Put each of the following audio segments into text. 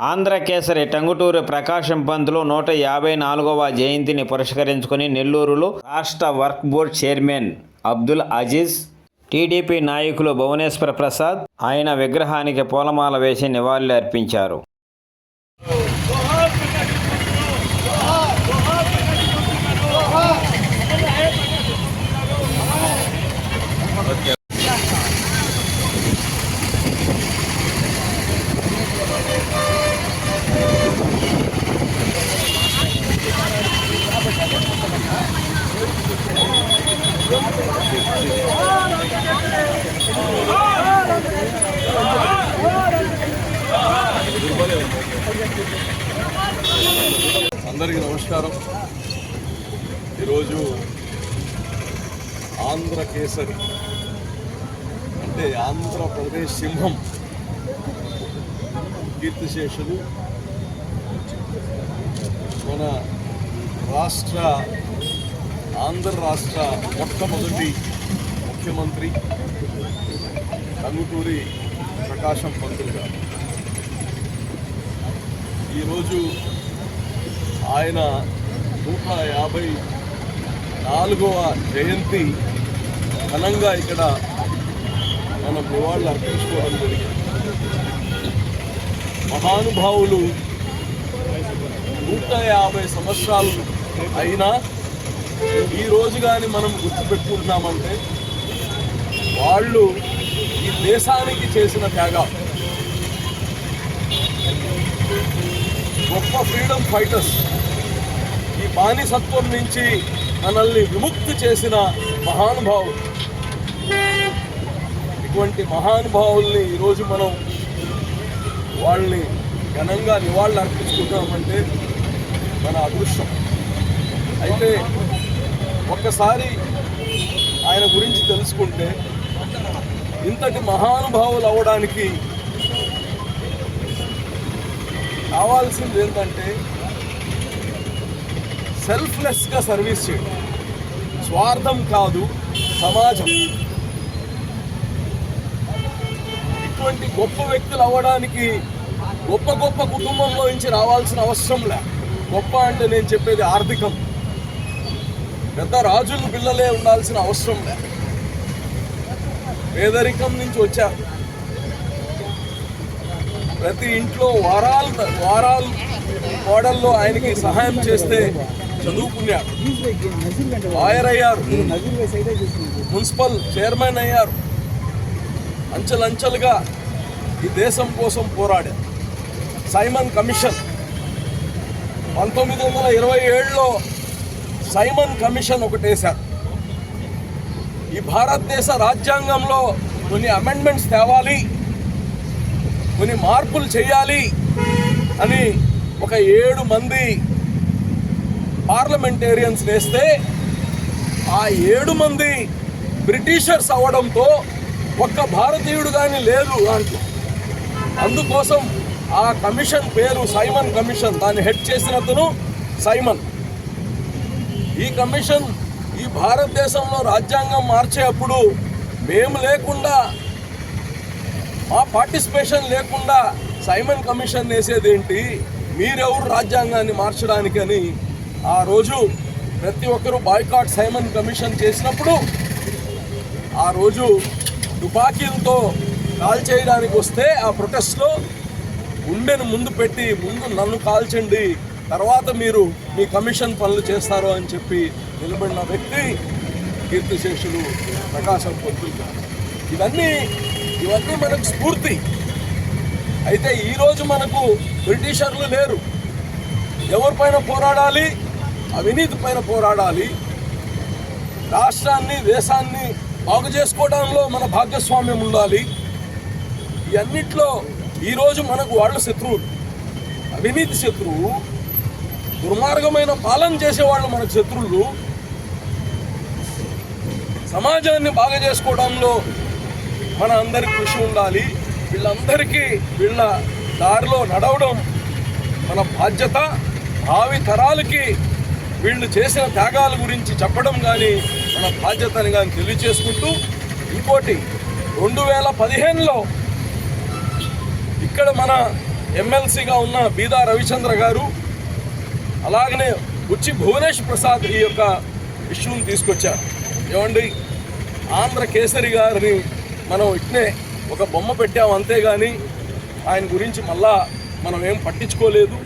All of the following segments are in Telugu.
ఆంధ్ర కేసరి టంగుటూరి ప్రకాశం పంతులు నూట యాభై నాలుగవ జయంతిని పురస్కరించుకుని నెల్లూరులో రాష్ట్ర work board chairman Abdul Aziz TDP నాయకులు భువనేశ్వర ప్రసాద్ ఆయన విగ్రహానికి పూలమాల వేసి నివాళులు అర్పించారు అందరికీ నమస్కారం. ఈరోజు ఆంధ్ర కేసరి అంటే ఆంధ్రప్రదేశ్ సింహం కీర్తిశేషులు మన రాష్ట్ర ఆంధ్ర రాష్ట్ర మొట్టమొదటి ముఖ్యమంత్రి కంగుటూరి ప్రకాశం పంతులు గారు. ఈరోజు ఆయన నూట యాభై నాలుగవ జయంతి ఘనంగా ఇక్కడ మనం నివాళులు అర్పించుకోవడం జరిగింది. మహానుభావులు నూట యాభై సంవత్సరాలు అయినా ఈ రోజు కానీ మనం గుర్తుపెట్టుకుంటున్నామంటే వాళ్ళు ఈ దేశానికి చేసిన త్యాగం. గొప్ప ఫ్రీడమ్ ఫైటర్స్ ఈ బానిసత్వం నుంచి మనల్ని విముక్తి చేసిన మహానుభావులు. ఇటువంటి మహానుభావుల్ని ఈరోజు మనం వాళ్ళని ఘనంగా నివాళులు అర్పించుకుంటామంటే మన అదృష్టం. అయితే ఒక్కసారి ఆయన గురించి తెలుసుకుంటే ఇంతటి మహానుభావులు అవ్వడానికి కావాల్సింది ఏంటంటే సెల్ఫ్లెస్గా సర్వీస్ చేయడం. స్వార్థం కాదు సమాజం. ఇటువంటి గొప్ప వ్యక్తులు అవ్వడానికి గొప్ప గొప్ప కుటుంబంలో నుంచి రావాల్సిన అవసరం లే. గొప్ప అంటే నేను చెప్పేది ఆర్థికం. పెద్ద రాజుల పిల్లలే ఉండాల్సిన అవసరం లే. పేదరికం నుంచి వచ్చారు ప్రతి ఇంట్లో వారాలు వారాలు మోడల్లో ఆయనకి సహాయం చేస్తే చదువుకున్నాడు లాయర్ అయ్యారు మున్సిపల్ చైర్మన్ అయ్యారు. అంచెలంచెలుగా ఈ దేశం కోసం పోరాడారు సైమన్ కమిషన్. పంతొమ్మిది వందల ఇరవై ఏడులో సైమన్ కమిషన్ ఒకటేశారు. ఈ భారతదేశ రాజ్యాంగంలో కొన్ని అమెండ్మెంట్స్ తేవాలి కొన్ని మార్పులు చేయాలి అని ఒక ఏడు మంది పార్లమెంటేరియన్స్ వేస్తే ఆ ఏడు మంది బ్రిటిషర్స్ అవ్వడంతో ఒక్క భారతీయుడు కానీ లేదు దాంట్లో అందుకోసం ఆ కమిషన్ పేరు సైమన్ కమిషన్ దాన్ని హెడ్ చేసిన అతను సైమన్. ఈ కమిషన్ భారతదేశంలో రాజ్యాంగం మార్చేటప్పుడు మేము లేకుండా మా పార్టిసిపేషన్ లేకుండా సైమన్ కమిషన్ వేసేదేంటి? మీరెవరు రాజ్యాంగాన్ని మార్చడానికని? ఆ రోజు ప్రతి ఒక్కరూ బాయ్కాట్ సైమన్ కమిషన్ చేసినప్పుడు ఆ రోజు తుపాకీలతో కాల్ చేయడానికి వస్తే ఆ ప్రొటెస్ట్లో గుండెను ముందు పెట్టి ముందు నన్ను కాల్చండి. తర్వాత మీరు మీ కమిషన్ పనులు చేస్తారు అని చెప్పి నిలబడిన వ్యక్తి కీర్తిశేషులు ప్రకాశం పంతులు ఇవన్నీ ఇవన్నీ మనకు స్ఫూర్తి. అయితే ఈరోజు మనకు బ్రిటిషర్లు లేరు. ఎవరిపైన పోరాడాలి? అవినీతి పైన పోరాడాలి. రాష్ట్రాన్ని దేశాన్ని బాగు చేసుకోవడంలో మన భాగస్వామ్యం ఉండాలి. ఇవన్నిట్లో ఈరోజు మనకు వాళ్ళ శత్రువులు. అవినీతి శత్రువు దుర్మార్గమైన పాలన చేసేవాళ్ళు మనకు శత్రువులు. సమాజాన్ని బాగా చేసుకోవడంలో మన అందరి కృషి ఉండాలి. వీళ్ళందరికీ వీళ్ళ దారిలో నడవడం మన బాధ్యత. భావి తరాలకి వీళ్ళు చేసిన త్యాగాల గురించి చెప్పడం కానీ మన బాధ్యతని కానీ తెలియచేసుకుంటూ ఇంకోటి రెండు వేల పదిహేనులో ఇక్కడ మన ఎమ్మెల్సీగా ఉన్న బీదా రవిచంద్ర గారు అలాగనే వచ్చి భువనేష్ ప్రసాద్ ఈ యొక్క ఇష్యూని తీసుకొచ్చారు. ఏమండి? ఆంధ్ర కేసరి గారిని మనం ఇట్నే ఒక బొమ్మ పెట్టాం అంతేగాని ఆయన గురించి మళ్ళా మనం ఏం పట్టించుకోలేదు.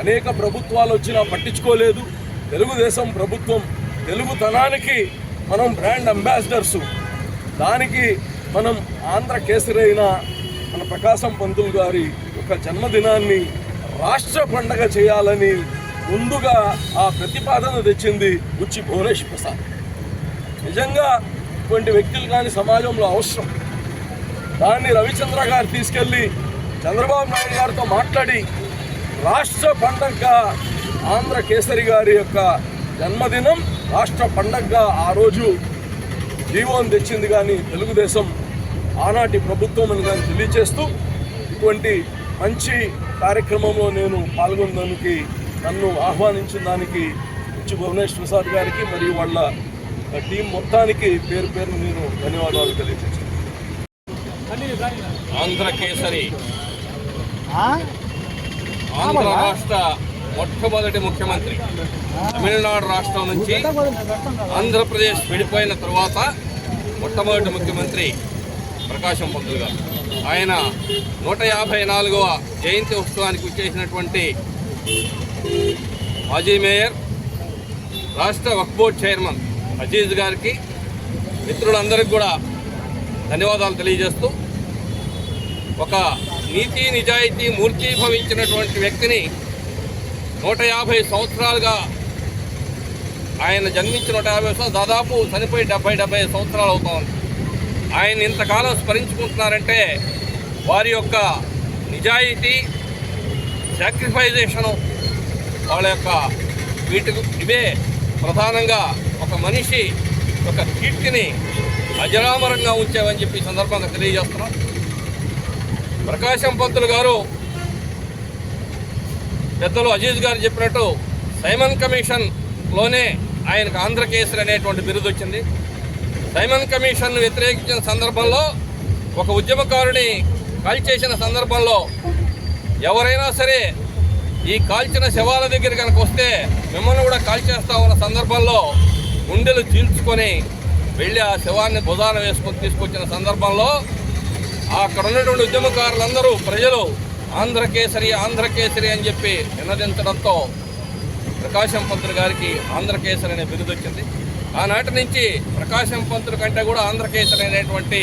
అనేక ప్రభుత్వాలు వచ్చినా పట్టించుకోలేదు. తెలుగుదేశం ప్రభుత్వం తెలుగుతనానికి మనం బ్రాండ్ అంబాసిడర్సు. దానికి మనం ఆంధ్ర కేసరి అయిన మన ప్రకాశం పంతులు గారి యొక్క జన్మదినాన్ని రాష్ట్ర పండగ చేయాలని ముందుగా ఆ ప్రతిపాదన తెచ్చింది ఉచ్చి భువనేష్ ప్రసాద్. నిజంగా ఇటువంటి వ్యక్తులు కానీ సమాజంలో అవసరం. దాన్ని రవిచంద్ర గారు తీసుకెళ్ళి చంద్రబాబు నాయుడు గారితో మాట్లాడి రాష్ట్ర పండగగా ఆంధ్ర కేసరి గారి యొక్క జన్మదినం రాష్ట్ర పండగగా ఆ రోజు జీవోని తెచ్చింది కానీ తెలుగుదేశం ఆనాటి ప్రభుత్వం అని కానీ తెలియచేస్తూ ఇటువంటి మంచి కార్యక్రమంలో నేను పాల్గొనడానికి నన్ను ఆహ్వానించిన దానికి ఉచ్చి భువనేష్ ప్రసాద్ గారికి మరియు వాళ్ళ టీం మొత్తానికి పేరు పేరు నేను ధన్యవాదాలు తెలియజేస్తాను ఆంధ్ర కేసరి. ఆంధ్ర రాష్ట్ర మొట్టమొదటి ముఖ్యమంత్రి. తమిళనాడు రాష్ట్రం నుంచి ఆంధ్రప్రదేశ్ విడిపోయిన తరువాత మొట్టమొదటి ముఖ్యమంత్రి ప్రకాశం పంతులు గారు. ఆయన నూట యాభై నాలుగవ జయంతి ఉత్సవానికి వచ్చేసినటువంటి మాజీ మేయర్ రాష్ట్ర వక్ఫ్ బోర్డ్ చైర్మన్ అజీజ్ గారికి మిత్రులందరికీ కూడా ధన్యవాదాలు తెలియజేస్తూ ఒక నీతి నిజాయితీ మూర్తీభవించినటువంటి వ్యక్తిని నూట యాభై సంవత్సరాలుగా ఆయన జన్మించిన నూట యాభై సంవత్సరాలు దాదాపు చనిపోయి డెబ్బై డెబ్బై సంవత్సరాలు అవుతోంది ఆయన ఇంతకాలం స్మరించుకుంటున్నారంటే వారి యొక్క నిజాయితీ సాక్రిఫైజేషను వాళ్ళ యొక్క వీటికి ఇవే ప్రధానంగా ఒక మనిషి ఒక కీర్తిని అజరామరంగా ఉంచామని చెప్పి సందర్భంగా తెలియజేస్తున్నాం. ప్రకాశం పంతులు గారు పెద్దలు అజీజ్ గారు చెప్పినట్టు సైమన్ కమిషన్లోనే ఆయనకు ఆంధ్రకేసరి అనేటువంటి బిరుదు వచ్చింది. సైమన్ కమిషన్ను వ్యతిరేకించిన సందర్భంలో ఒక ఉద్యమకారుని కాల్చేసిన సందర్భంలో ఎవరైనా సరే ఈ కాల్చిన శవాల దగ్గర కనుక వస్తే మిమ్మల్ని కూడా కాల్చేస్తా ఉన్న సందర్భంలో గుండెలు చీల్చుకొని వెళ్ళి ఆ శవాన్ని భుజాన వేసుకొని తీసుకొచ్చిన సందర్భంలో అక్కడ ఉన్నటువంటి ఉద్యమకారులందరూ ప్రజలు ఆంధ్రకేసరి ఆంధ్రకేసరి అని చెప్పి నినదించడంతో ప్రకాశం పంతులు గారికి ఆంధ్రకేసరి అనే బిరుదు వచ్చింది. ఆనాటి నుంచి ప్రకాశం పంతులు కంటే కూడా ఆంధ్రకేసరి అనేటువంటి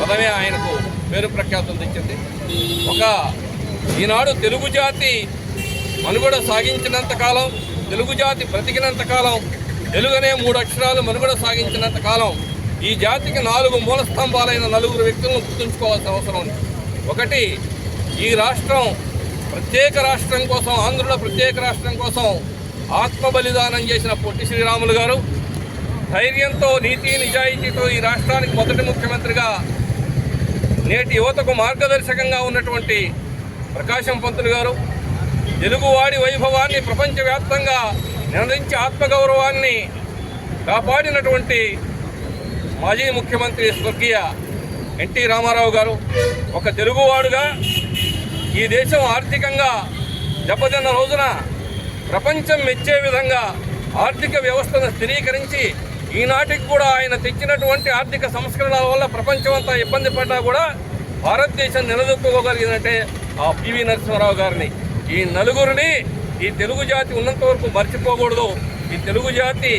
పదమే ఆయనకు పేరు ప్రఖ్యాతం తెచ్చింది. ఒక ఈనాడు తెలుగు జాతి మనుగడ సాగించినంత కాలం తెలుగు జాతి బ్రతికినంత కాలం తెలుగనే మూడు అక్షరాలు మనుగడ సాగించినంత కాలం ఈ జాతికి నాలుగు మూల స్తంభాలైన నలుగురు వ్యక్తులను గుర్తుంచుకోవాల్సిన అవసరం ఉంది. ఒకటి ఈ రాష్ట్రం ప్రత్యేక రాష్ట్రం కోసం ఆంధ్రుల ప్రత్యేక రాష్ట్రం కోసం ఆత్మ బలిదానం చేసిన పొట్టి శ్రీరాములు గారు ధైర్యంతో నీతి నిజాయితీతో ఈ రాష్ట్రానికి మొదటి ముఖ్యమంత్రిగా నేటి యువతకు మార్గదర్శకంగా ఉన్నటువంటి ప్రకాశం పంతులు గారు తెలుగువాడి వైభవాన్ని ప్రపంచవ్యాప్తంగా నిర్ణయించి ఆత్మగౌరవాన్ని కాపాడినటువంటి మాజీ ముఖ్యమంత్రి స్వర్గీయ ఎన్టీ రామారావు గారు ఒక తెలుగువాడుగా ఈ దేశం ఆర్థికంగా దెబ్బతిన్న రోజున ప్రపంచం మెచ్చే విధంగా ఆర్థిక వ్యవస్థను స్థిరీకరించి ఈనాటికి కూడా ఆయన తెచ్చినటువంటి ఆర్థిక సంస్కరణల వల్ల ప్రపంచం అంతా ఇబ్బంది పడ్డా కూడా భారతదేశం నిలదొక్కుకోగలిగిందంటే ఆ పివి నరసింహారావు గారిని. ఈ నలుగురిని ఈ తెలుగు జాతి ఉన్నంత వరకు మర్చిపోకూడదు. ఈ తెలుగు జాతి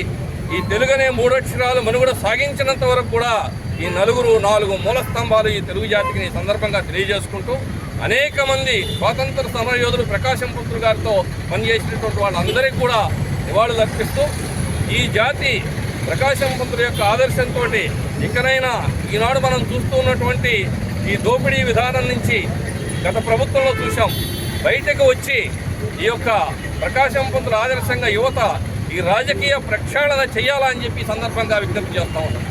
ఈ తెలుగనే మూడక్షరాలు మనుగడ సాగించినంత వరకు కూడా ఈ నలుగురు నాలుగు మూల స్తంభాలు ఈ తెలుగు జాతికి ఈ సందర్భంగా తెలియజేసుకుంటూ అనేక మంది స్వాతంత్ర సమరయోధులు ప్రకాశం పుత్రులు గారితో పనిచేసినటువంటి వాళ్ళందరికీ కూడా నివాళులు అర్పిస్తూ ఈ జాతి ప్రకాశం పుత్రుల యొక్క ఆదర్శంతో ఇకనైనా ఈనాడు మనం చూస్తూ ఉన్నటువంటి ఈ దోపిడీ విధానం నుంచి గత ప్రభుత్వంలో చూసాం బయటకు వచ్చి ఈ యొక్క ప్రకాశం పంతుల ఆదర్శంగా యువత ఈ రాజకీయ ప్రక్షాళన చేయాలని చెప్పి సందర్భంగా విజ్ఞప్తి చేస్తా ఉన్నాం.